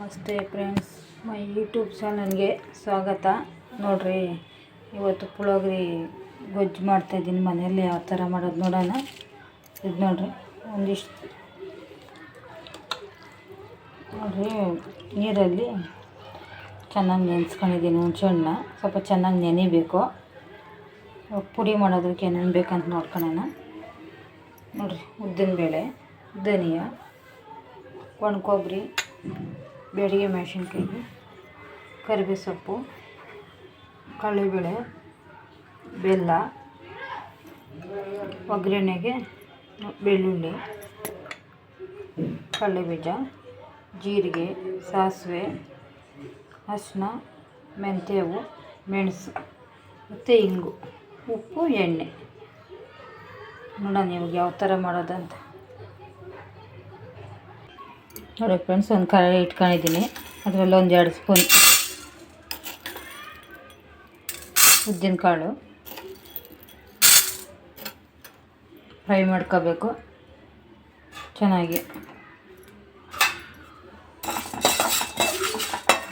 ನಮಸ್ತೆ friends, my YouTube ಚಾನಲ್ಗೆ ಸ್ವಾಗತ. ನೋಡ್ರಿ, ಇವತ್ತು ಪುಳೋಗ್ರಿ ಗೊಜ್ಜು ಮಾಡ್ತಾಯಿದ್ದೀನಿ ಮನೆಯಲ್ಲಿ, ಯಾವ ಥರ ಮಾಡೋದು ನೋಡೋಣ. ಇದು ನೋಡ್ರಿ, ಒಂದಿಷ್ಟು ನೋಡ್ರಿ, ನೀರಲ್ಲಿ ಚೆನ್ನಾಗಿ ನೆನೆಸ್ಕೊಂಡಿದ್ದೀನಿ ಹುಣ್ಸೆಹಣ್ಣ ಸ್ವಲ್ಪ ಚೆನ್ನಾಗಿ ನೆನಿಬೇಕು. ಪುಡಿ ಮಾಡೋದಕ್ಕೆ ಏನೇನು ಬೇಕಂತ ನೋಡ್ಕೊಳ್ಳೋಣ. ನೋಡ್ರಿ ಉದ್ದಿನಬೇಳೆ ಧನಿಯಾ ಒಣ ಕೊಬ್ಬರಿ ಬೇಡಿಗೆ ಮೆಣಸಿನ್ಕಾಯಿ ಕರಿಬೇವು ಸೊಪ್ಪು ಕಡಲೆಬೇಳೆ ಬೆಲ್ಲ, ಒಗ್ಗರಣೆಗೆ ಬೆಳ್ಳುಳ್ಳಿ, ಕಡಲೆಬೀಜ, ಜೀರಿಗೆ, ಸಾಸಿವೆ ಅರಿಶಿನ ಮೆಂತ್ಯವು, ಮೆಣಸು ಮತ್ತು ಇಂಗು, ಉಪ್ಪು, ಎಣ್ಣೆ. ನೋಡೋಣ ಇವಾಗ ಯಾವ ಥರ ಮಾಡೋದಂತ. ನೋಡಿ ಫ್ರೆಂಡ್ಸ್ ಒಂದು ಕರೆ ಇಟ್ಕೊಂಡಿದ್ದೀನಿ. ಅದರಲ್ಲಿ ಒಂದು ಎರಡು ಸ್ಪೂನ್ ಉದ್ದಿನಕಾಳು ಫ್ರೈ ಮಾಡ್ಕೋಬೇಕು. ಚೆನ್ನಾಗಿ.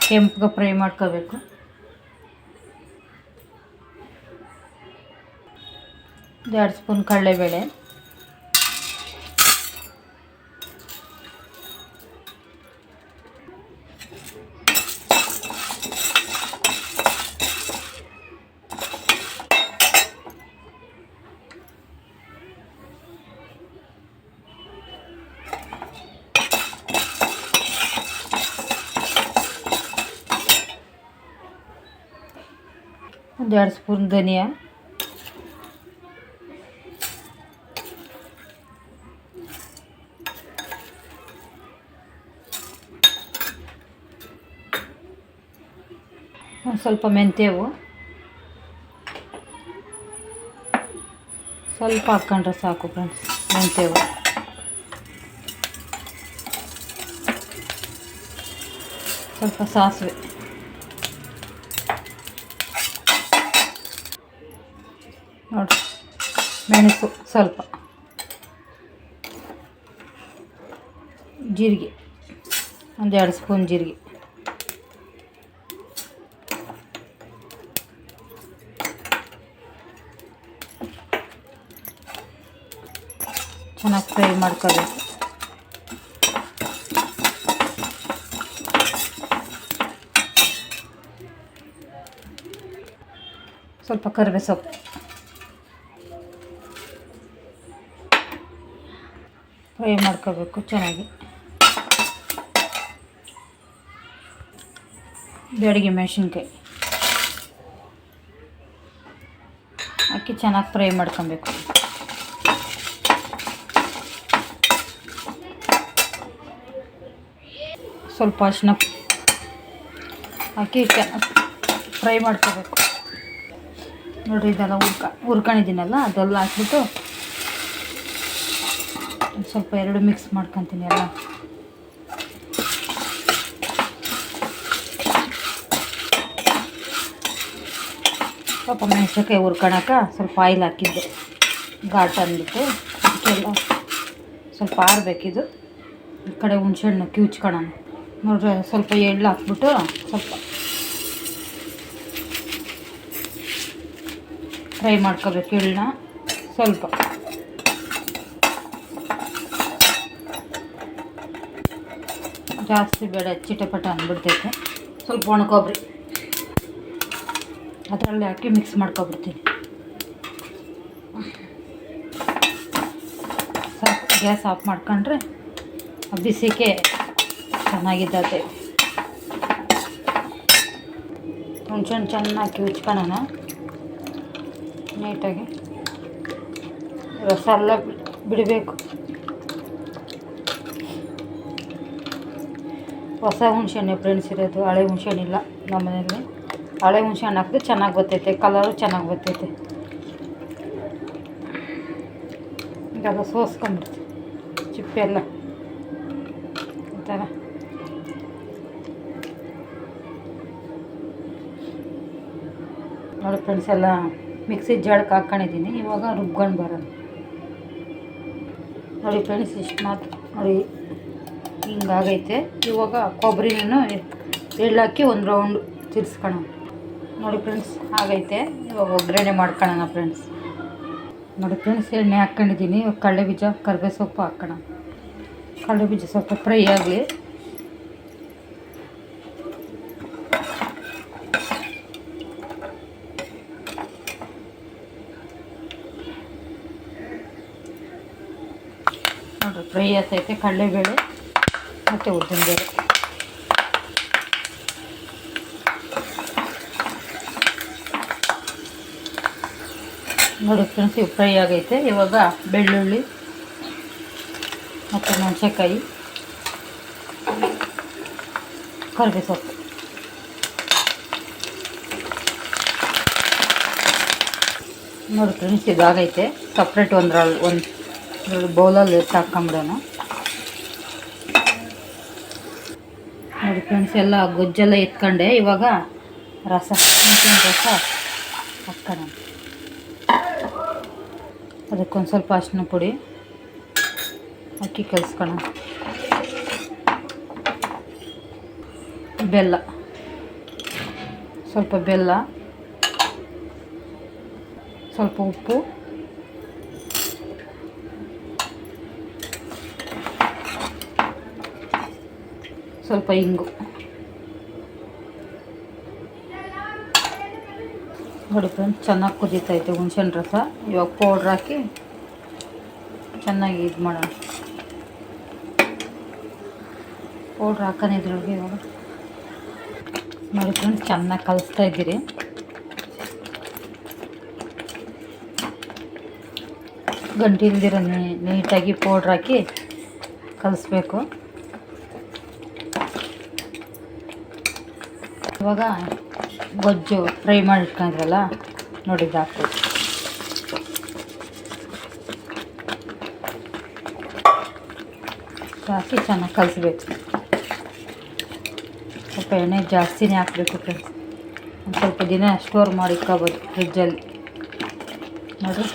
ಕೆಂಪಗೆ ಫ್ರೈ ಮಾಡ್ಕೋಬೇಕು. ಎರಡು ಸ್ಪೂನ್ ಕಡಲೆಬೇಳೆ. ಒಂದು ಎರಡು ಸ್ಪೂನ್ ಧನಿಯಾ ಒಂದು ಸ್ವಲ್ಪ ಮೆಂತ್ಯವು। ಸ್ವಲ್ಪ ಹಾಕ್ಕೊಂಡ್ರೆ ಸಾಕು ಫ್ರೆಂಡ್ಸ್ ಮೆಂತ್ಯವು। ಸ್ವಲ್ಪ ಸಾಸಿವೆ। ನೋಡಿ ಮೆಣಸು ಸ್ವಲ್ಪ. ಜೀರಿಗೆ. ಒಂದೆರಡು ಸ್ಪೂನ್ ಜೀರಿಗೆ. ಚೆನ್ನಾಗಿ ಫ್ರೈ ಮಾಡ್ಕೋಬೇಕು. ಸ್ವಲ್ಪ ಕರಿಬೇವು ಫ್ರೈ ಮಾಡ್ಕೋಬೇಕು ಚೆನ್ನಾಗಿ. ಬೆಳಗ್ಗೆ ಮೆಣಸಿನ್ಕಾಯಿ. ಅಕ್ಕಿ ಚೆನ್ನಾಗಿ ಫ್ರೈ ಮಾಡ್ಕೊಬೇಕು. ಸ್ವಲ್ಪ ಅರಿಶಿನ ಹಾಕಿ ಫ್ರೈ ಮಾಡ್ಕೋಬೇಕು. ನೋಡಿರಿ ಇದೆಲ್ಲ ಹುರ್ಕ, ಹುರ್ಕೊಂಡಿದ್ದೀನಲ್ಲ, ಅದೆಲ್ಲ ಹಾಕ್ಬಿಟ್ಟು ಸ್ವಲ್ಪ ಎರಡು ಮಿಕ್ಸ್ ಮಾಡ್ಕೊತೀನಿ ಎಲ್ಲ ಸ್ವಲ್ಪ ಮೆಣಸಿನ್ಕಾಯಿ ಹುರ್ಕೊಳಕ್ಕೆ ಸ್ವಲ್ಪ ಆಯಿಲ್ ಹಾಕಿದ್ದೆ. ಘಾಟ್ ಅಂದ್ಬಿಟ್ಟು ಅದಕ್ಕೆಲ್ಲ ಸ್ವಲ್ಪ ಆರಬೇಕಿದು. ಈ ಕಡೆ ಹುಣ್ಸೆಹಣ್ಣು ಕಿವುಚ್ಕೊಳ್ಳೋಣ ನೋಡ್ರಿ, ಸ್ವಲ್ಪ ಎಳ್ಳು ಹಾಕ್ಬಿಟ್ಟು ಸ್ವಲ್ಪ ಫ್ರೈ ಮಾಡ್ಕೋಬೇಕು ಎಳ್ಳನ್ನ ಸ್ವಲ್ಪ. ಜಾಸ್ತಿ ಬೇಡ, ಚಿಟಪಟ ಅಂದ್ಬಿಡ್ತೈತೆ. ಸ್ವಲ್ಪ ಒಣಕೊಬ್ರಿ. ಅದರಲ್ಲಿ ಹಾಕಿ ಮಿಕ್ಸ್ ಮಾಡ್ಕೊಬಿಡ್ತೀನಿ. ಗ್ಯಾಸ್ ಆಫ್ ಮಾಡ್ಕೊಂಡ್ರೆ ಬಿಸಿಗೆ ಚೆನ್ನಾಗಿದ್ದತೆ. ಹುಣ್ಸೆಹಣ್ಣು ಚೆನ್ನಾಗಿ ಉಚ್ಕೊಳ ನೀಟಾಗಿ. ರಸ ಎಲ್ಲ ಬಿಡಬೇಕು. ಹೊಸ ಹುಣ್ಸೆಹಣ್ಣು ಫ್ರೆಂಡ್ಸ್ ಇರೋದು, ಹಳೆ ಹುಣ್ಸೆಹಣ್ಣಿಲ್ಲ ನಮ್ಮ ಮನೆಯಲ್ಲಿ. ಹಳೆ ಹುಣ್ಸೆಹಣ್ಣು ಹಾಕಿದ್ರೆ ಚೆನ್ನಾಗಿ ಬರ್ತೈತೆ, ಕಲರು ಚೆನ್ನಾಗಿ ಬರ್ತೈತೆ. ಇದೆಲ್ಲ ಸೋಸ್ಕೊಂಡ್ಬಿಡ್ತೀವಿ ಚಿಪ್ಪೆ ಎಲ್ಲ. ಈ ಥರ ನೋಡಿ ಫ್ರೆಂಡ್ಸ್, ಎಲ್ಲ ಮಿಕ್ಸಿ ಜಳಕ್ಕೆ ಹಾಕ್ಕೊಂಡಿದ್ದೀನಿ ಇವಾಗ ರುಬ್ಕೊಂಡು ಬರೋದು. ನೋಡಿ ಫ್ರೆಂಡ್ಸ್, ಇಷ್ಟು ಮಾತ್ರ. ನೋಡಿ ಹಿಂಗಾಗೈತೆ ಇವಾಗ ಕೊಬ್ಬರಿನೂ ಎಳ್ಳಾಕಿ ಒಂದು ರೌಂಡ್ ತಿರ್ಸ್ಕೊಳ ನೋಡಿ ಫ್ರೆಂಡ್ಸ್ ಆಗೈತೆ. ಇವಾಗ ಒಗ್ಗರಣೆ ಮಾಡ್ಕೊಳ್ಳೋಣ ಫ್ರೆಂಡ್ಸ್ ನೋಡಿ ಫ್ರೆಂಡ್ಸ್ ಎಣ್ಣೆ ಹಾಕ್ಕೊಂಡಿದ್ದೀನಿ. ಕಡಲೆ ಬೀಜ ಕರ್ಬೇ ಸೊಪ್ಪು ಹಾಕೋಣ. ಕಡಲೆ ಬೀಜ ಸ್ವಲ್ಪ ಫ್ರೈ ಆಗಲಿ. ನೋಡಿರಿ ಫ್ರೈ ಆಗ್ತೈತೆ ಕಡಲೆಬೇಳೆ. ಮತ್ತು ಉದ್ದಿನಬೇಳೆ ನೋಡಿ ಫ್ರೆಂಡ್ಸ್ ಇವು ಫ್ರೈ ಆಗೈತೆ. ಇವಾಗ ಬೆಳ್ಳುಳ್ಳಿ ಮತ್ತು ಮೆಣಸೆಕಾಯಿ ಕರಿಬೇವು ಸೊಪ್ಪು ನೋಡಿ ಫ್ರೆಂಡ್ಸ್ ಇದಾಗೈತೆ. ಸಪ್ರೇಟ್ ಒಂದ್ರಲ್ಲಿ ಒಂದು ಬೌಲಲ್ಲಿ ಎತ್ತು ಹಾಕ್ಕೊಂಬಿಡೋಣ. ನೋಡಿ ಫ್ರೆಂಡ್ಸ್, ಎಲ್ಲ ಗೊಜ್ಜೆಲ್ಲ ಎತ್ಕೊಂಡೆ. ಇವಾಗ ರಸ ರಸ. ಹಾಕೋಣ. ಅದಕ್ಕೊಂದು ಸ್ವಲ್ಪ ಅಷ್ಟು ಪುಡಿ ಅಕ್ಕಿ ಕಲಿಸ್ಕೊಳ್ಳೋಣ. ಬೆಲ್ಲ. ಸ್ವಲ್ಪ ಬೆಲ್ಲ. ಸ್ವಲ್ಪ ಉಪ್ಪು. ಸ್ವಲ್ಪ ಇಂಗು ನೋಡಿ ಫ್ರೆಂಡ್ಸ್ ಚೆನ್ನಾಗಿ ಕುದೀತೈತೆ ಹುಣ್ಸೆಹಣ್ಣು ರಸ. ಇವಾಗ ಪೌಡ್ರ್ ಹಾಕಿ ಚೆನ್ನಾಗಿ ಇದು ಮಾಡೋಣ. ಪೌಡ್ರ್ ಹಾಕೋಣ ಇದ್ರೊಳಗೆ ಇವಾಗ. ನೋಡಿ ಫ್ರೆಂಡ್ಸ್ ಚೆನ್ನಾಗಿ ಕಲಿಸ್ತಾ ಇದ್ದೀರಿ. ಗಂಟು ನೀಟಾಗಿ ಪೌಡ್ರ್ ಹಾಕಿ ಕಲಿಸ್ಬೇಕು. ಇವಾಗ ಗೊಜ್ಜು ಫ್ರೈ ಮಾಡಿ ಇಟ್ಕೊಂಡಿದ್ರಲ್ಲ ನೋಡಿ ಹಾಕ್ಬೇಕು ಹಾಕಿ ಚೆನ್ನಾಗಿ ಕಲಿಸ್ಬೇಕು. ಸ್ವಲ್ಪ ಎಣ್ಣೆ ಜಾಸ್ತಿನೇ ಹಾಕಬೇಕು ಫ್ರೆಂಡ್ಸ್ ಒಂದು ಸ್ವಲ್ಪ ದಿನ ಸ್ಟೋರ್ ಮಾಡಿ ಇಟ್ಕೋಬೋದು ಫ್ರಿಜ್ಜಲ್ಲಿ ನೋಡಿ.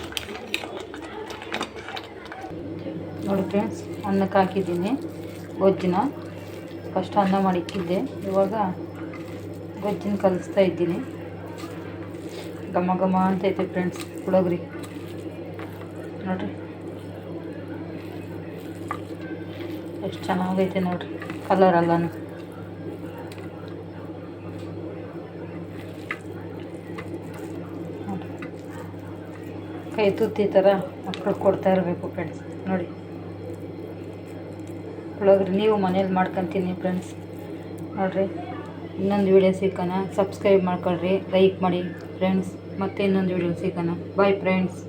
ನೋಡಿ ಫ್ರೆಂಡ್ಸ್ ಅನ್ನಕ್ಕೆ ಹಾಕಿದ್ದೀನಿ ಗೊಜ್ಜಿನ. ಫಸ್ಟ್ ಅನ್ನ ಮಾಡಿ ಇಕ್ಕಿದ್ದೆ. ಇವಾಗ ಗೊಜ್ಜನ್ನ ಕಲಿಸ್ತಾ ಇದ್ದೀನಿ. ಘಮ ಘಮ ಅಂತೈತೆ ಫ್ರೆಂಡ್ಸ್ ಪುಳೋಗ್ರಿ ನೋಡಿರಿ. ಎಷ್ಟು ಚೆನ್ನಾಗೈತೆ ನೋಡಿರಿ ಕಲರ್ ಎಲ್ಲನೂ. ಕೈ ತುತ್ತಿ ಥರ ಮಕ್ಕಳು ಕೊಡ್ತಾ ಇರಬೇಕು ಫ್ರೆಂಡ್ಸ್ ನೋಡಿ. ಪುಳೋಗ್ರಿ ನೀವು ಮನೇಲಿ ಮಾಡ್ಕೊತೀನಿ ಫ್ರೆಂಡ್ಸ್ ನೋಡಿರಿ. ಇನ್ನೊಂದು ವೀಡಿಯೋ ಸಿಕ್ಕೋಣ ಸಬ್ಸ್ಕ್ರೈಬ್ ಮಾಡ್ಕೊಳ್ರಿ ಲೈಕ್ ಮಾಡಿ ಫ್ರೆಂಡ್ಸ್ ಮತ್ತೆ ಇನ್ನೊಂದು ವೀಡಿಯೋ ಸಿಕ್ಕೋಣ ಬಾಯ್ ಫ್ರೆಂಡ್ಸ್